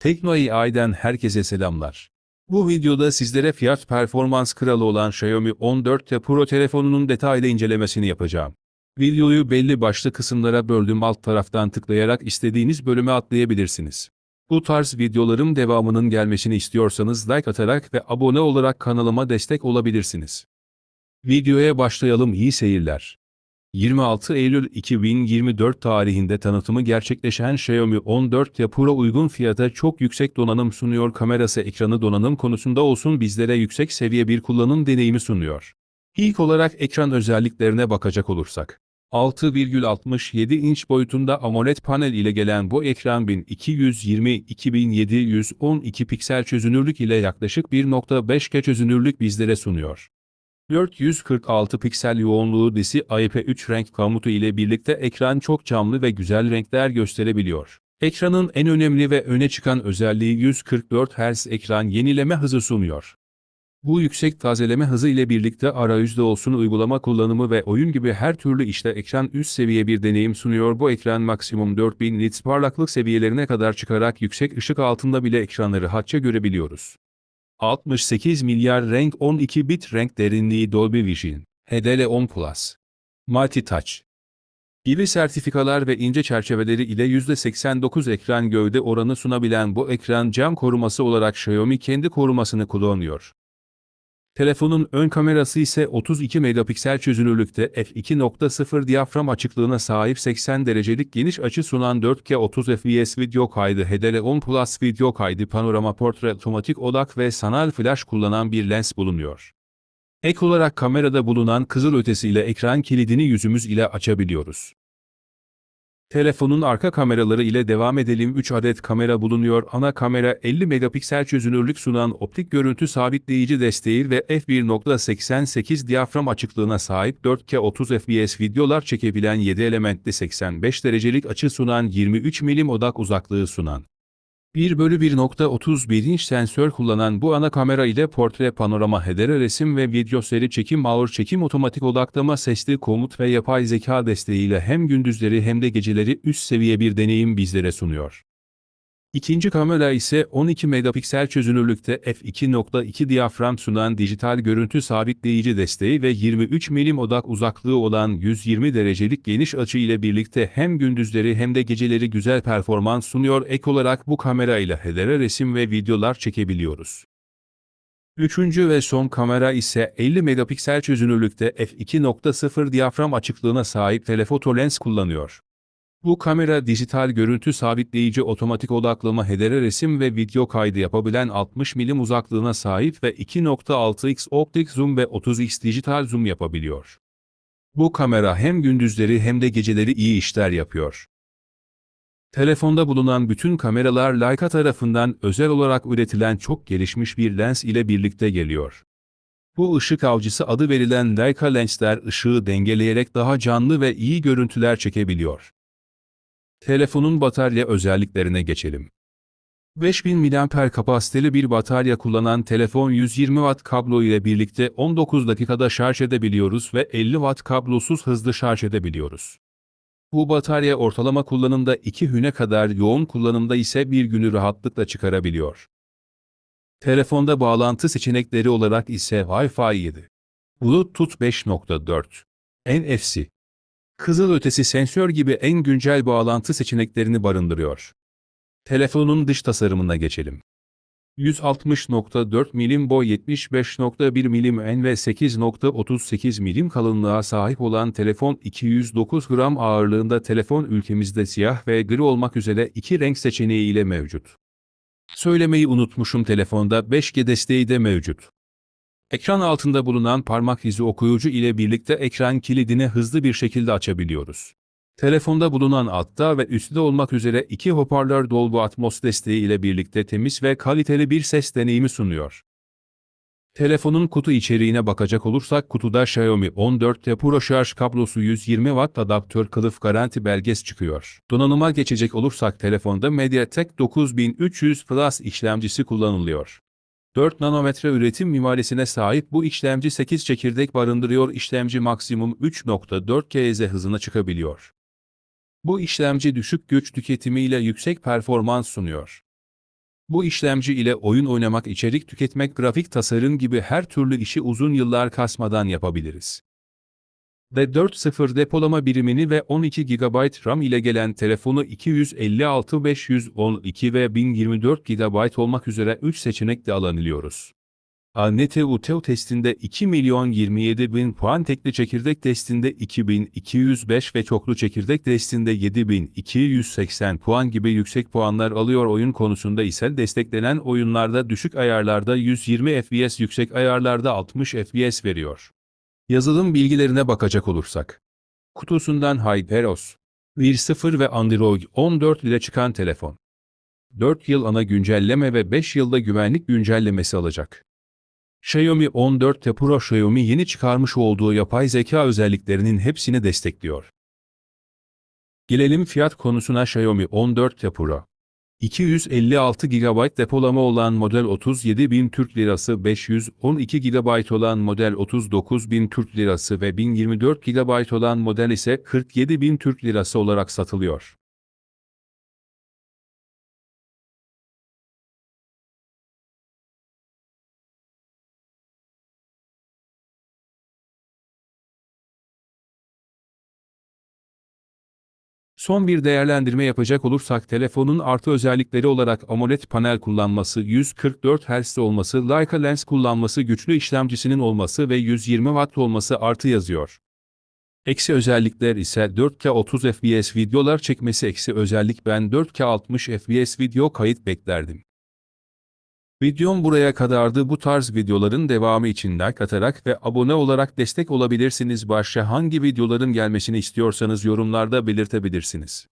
Tekno AI'den herkese selamlar. Bu videoda sizlere fiyat performans kralı olan Xiaomi 14T Pro telefonunun detaylı incelemesini yapacağım. Videoyu belli başlı kısımlara böldüm alt taraftan tıklayarak istediğiniz bölüme atlayabilirsiniz. Bu tarz videolarım devamının gelmesini istiyorsanız like atarak ve abone olarak kanalıma destek olabilirsiniz. Videoya başlayalım iyi seyirler. 26 Eylül 2024 tarihinde tanıtımı gerçekleşen Xiaomi 14 Pro uygun fiyata çok yüksek donanım sunuyor. Kamerası ekranı donanım konusunda olsun bizlere yüksek seviye bir kullanım deneyimi sunuyor. İlk olarak ekran özelliklerine bakacak olursak. 6,67 inç boyutunda AMOLED panel ile gelen bu ekran 1220-2712 piksel çözünürlük ile yaklaşık 1.5K çözünürlük bizlere sunuyor. 446 piksel yoğunluğu desi IP3 renk komutu ile birlikte ekran çok camlı ve güzel renkler gösterebiliyor. Ekranın en önemli ve öne çıkan özelliği 144 Hz ekran yenileme hızı sunuyor. Bu yüksek tazeleme hızı ile birlikte arayüzde olsun uygulama kullanımı ve oyun gibi her türlü işte ekran üst seviye bir deneyim sunuyor. Bu ekran maksimum 4000 nits parlaklık seviyelerine kadar çıkarak yüksek ışık altında bile ekranları rahatça görebiliyoruz. 68 milyar renk 12 bit renk derinliği Dolby Vision, HDR10 Plus, Multi Touch gibi sertifikalar ve ince çerçeveleri ile %89 ekran gövde oranı sunabilen bu ekran cam koruması olarak Xiaomi kendi korumasını kullanıyor. Telefonun ön kamerası ise 32 megapiksel çözünürlükte f2.0 diyafram açıklığına sahip 80 derecelik geniş açı sunan 4K 30 fps video kaydı HDR10 Plus video kaydı panorama portre otomatik odak ve sanal flash kullanan bir lens bulunuyor. Ek olarak kamerada bulunan kızıl ötesiyle ekran kilidini yüzümüz ile açabiliyoruz. Telefonun arka kameraları ile devam edelim 3 adet kamera bulunuyor. Ana kamera 50 megapiksel çözünürlük sunan optik görüntü sabitleyici desteği ve f1.88 diyafram açıklığına sahip 4K 30 fps videolar çekebilen 7 elementli 85 derecelik açı sunan 23 milim odak uzaklığı sunan 1 bölü 1.31 inç sensör kullanan bu ana kamera ile portre panorama HDR resim ve video seri çekim ağır çekim otomatik odaklama sesli komut ve yapay zeka desteğiyle hem gündüzleri hem de geceleri üst seviye bir deneyim bizlere sunuyor. İkinci kamera ise 12 megapiksel çözünürlükte f2.2 diyafram sunan dijital görüntü sabitleyici desteği ve 23 milim odak uzaklığı olan 120 derecelik geniş açı ile birlikte hem gündüzleri hem de geceleri güzel performans sunuyor. Ek olarak bu kamera ile HDR resim ve videolar çekebiliyoruz. Üçüncü ve son kamera ise 50 megapiksel çözünürlükte f2.0 diyafram açıklığına sahip telefoto lens kullanıyor. Bu kamera dijital görüntü sabitleyici otomatik odaklama HDR resim ve video kaydı yapabilen 60 milim uzaklığına sahip ve 2.6x optik zoom ve 30x dijital zoom yapabiliyor. Bu kamera hem gündüzleri hem de geceleri iyi işler yapıyor. Telefonda bulunan bütün kameralar Leica tarafından özel olarak üretilen çok gelişmiş bir lens ile birlikte geliyor. Bu ışık avcısı adı verilen Leica lensler ışığı dengeleyerek daha canlı ve iyi görüntüler çekebiliyor. Telefonun batarya özelliklerine geçelim. 5000 mAh kapasiteli bir batarya kullanan telefon 120 Watt kablo ile birlikte 19 dakikada şarj edebiliyoruz ve 50 Watt kablosuz hızlı şarj edebiliyoruz. Bu batarya ortalama kullanımda 2 güne kadar yoğun kullanımda ise bir günü rahatlıkla çıkarabiliyor. Telefonda bağlantı seçenekleri olarak ise Wi-Fi 7, Bluetooth 5.4, NFC, Kızıl ötesi sensör gibi en güncel bağlantı seçeneklerini barındırıyor. Telefonun dış tasarımına geçelim. 160.4 milim boy 75.1 milim en ve 8.38 milim kalınlığa sahip olan telefon 209 gram ağırlığında telefon ülkemizde siyah ve gri olmak üzere iki renk seçeneği ile mevcut. Söylemeyi unutmuşum telefonda 5G desteği de mevcut. Ekran altında bulunan parmak izi okuyucu ile birlikte ekran kilidini hızlı bir şekilde açabiliyoruz. Telefonda bulunan altta ve üstte olmak üzere iki hoparlör Dolby Atmos desteği ile birlikte temiz ve kaliteli bir ses deneyimi sunuyor. Telefonun kutu içeriğine bakacak olursak kutuda Xiaomi 14 T Pro şarj kablosu 120 Watt adaptör kılıf garanti belgesi çıkıyor. Donanıma geçecek olursak telefonda MediaTek 9300 Plus işlemcisi kullanılıyor. 4 nanometre üretim mimarisine sahip bu işlemci 8 çekirdek barındırıyor. İşlemci maksimum 3.4 GHz hızına çıkabiliyor. Bu işlemci düşük güç tüketimiyle yüksek performans sunuyor. Bu işlemci ile oyun oynamak, içerik tüketmek, grafik tasarım gibi her türlü işi uzun yıllar kasmadan yapabiliriz. D4.0 depolama birimini ve 12 GB RAM ile gelen telefonu 256 512 ve 1024 GB olmak üzere 3 seçenekle alabiliyoruz. ANT-UTEO testinde 2 milyon 27 bin puan, tekli çekirdek testinde 2205 ve çoklu çekirdek testinde 7280 puan gibi yüksek puanlar alıyor. Oyun konusunda ise desteklenen oyunlarda düşük ayarlarda 120 FPS, yüksek ayarlarda 60 FPS veriyor. Yazılım bilgilerine bakacak olursak. Kutusundan HyperOS 1.0 ve Android 14 ile çıkan telefon. 4 yıl ana güncelleme ve 5 yılda güvenlik güncellemesi alacak. Xiaomi 14 T Pro Xiaomi yeni çıkarmış olduğu yapay zeka özelliklerinin hepsini destekliyor. Gelelim fiyat konusuna Xiaomi 14 T Pro. 256 GB depolama olan model 37.000 Türk Lirası, 512 GB olan model 39.000 Türk Lirası ve 1024 GB olan model ise 47.000 Türk Lirası olarak satılıyor. Son bir değerlendirme yapacak olursak telefonun artı özellikleri olarak AMOLED panel kullanması, 144 Hz olması, Leica lens kullanması, güçlü işlemcisinin olması ve 120 Watt olması artı yazıyor. Eksi özellikler ise 4K 30 FPS videolar çekmesi eksi özellik ben 4K 60 FPS video kayıt beklerdim. Videom buraya kadardı. Bu tarz videoların devamı için like atarak ve abone olarak destek olabilirsiniz. Başka hangi videoların gelmesini istiyorsanız yorumlarda belirtebilirsiniz.